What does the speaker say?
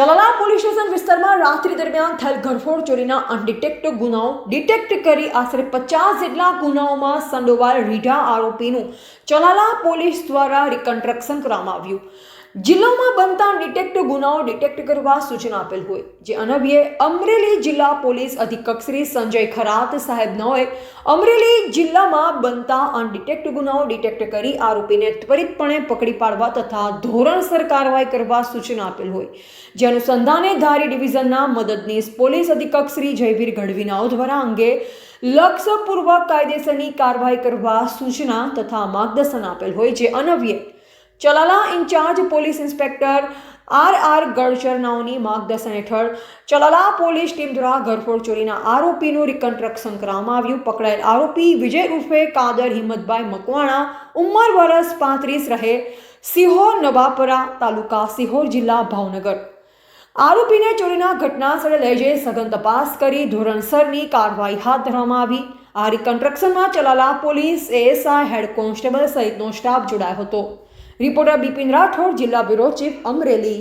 Chalala police station વિસ્તારમાં રાત્રિ દરમિયાન થયેલ ઘરફોડ ચોરીના અનડિટેક્ટ ગુનાઓ ડિટેક્ટ કરી આશરે પચાસ જેટલા ગુનાઓમાં સંડોવાયેલ રીઢા આરોપીનું ચલાલા પોલીસ દ્વારા રિકન્સ્ટ્રક્શન કરવામાં આવ્યું. જિલ્લામાં બનતા ડિટેક્ટ ગુનાઓ ડિટેક્ટ કરવા સૂચના આપેલ હોય. જે અનવ્યે અમરેલી જિલ્લા પોલીસ અધિક્ષક શ્રી સંજય ખરાત સાહેબ નોએ અમરેલી જિલ્લામાં બનતા અનડિટેક્ટ ગુનાઓ ડિટેક્ટ કરી આરોપીને ત્વરિતપણે પકડી પાડવા તથા ધોરણસર કાર્યવાહી કરવા સૂચના આપેલ હોય. જે અનુસંધાને ધારી ડિવિઝનના મદદનીશ પોલીસ અધિક્ષક શ્રી જયવીર ગઢવીનાઓ દ્વારા અંગે લક્ષ્યપૂર્વક કાયદેસરની કાર્યવાહી કરવા સૂચના તથા માર્ગદર્શન આપેલ હોય. જે અનવ્યે Chalala in-charge police inspector R R ગળચરનાઓની માર્ગદર્શન હેઠળ ચલાલા પોલીસ ટીમ દ્વારા ઘરફોડ ચોરીના આરોપીનું રિકન્સ્ટ્રક્શન કરવામાં આવ્યું. પકડાયેલ આરોપી વિજય ઉર્ફે કાદર હિંમતભાઈ મકવાણા, ઉંમર વર્ષ પાંત્રીસ રહે, સિહોર નવાપરા તાલુકા સિહોર જિલ્લા ભાવનગર. આરોપીને ચોરીના ઘટના સ્થળે લઈ જઈ સઘન તપાસ કરી ધોરણસરની કાર્યવાહી હાથ ધરવામાં આવી. આ રિકન્સ્ટ્રક્શનમાં Chalala police, ASI, head constable સહિતનો સ્ટાફ જોડાયો હતો. રિપોર્ટર બિપિન રાઠોડ જિલ્લા બ્યુરો ચીફ અમરેલી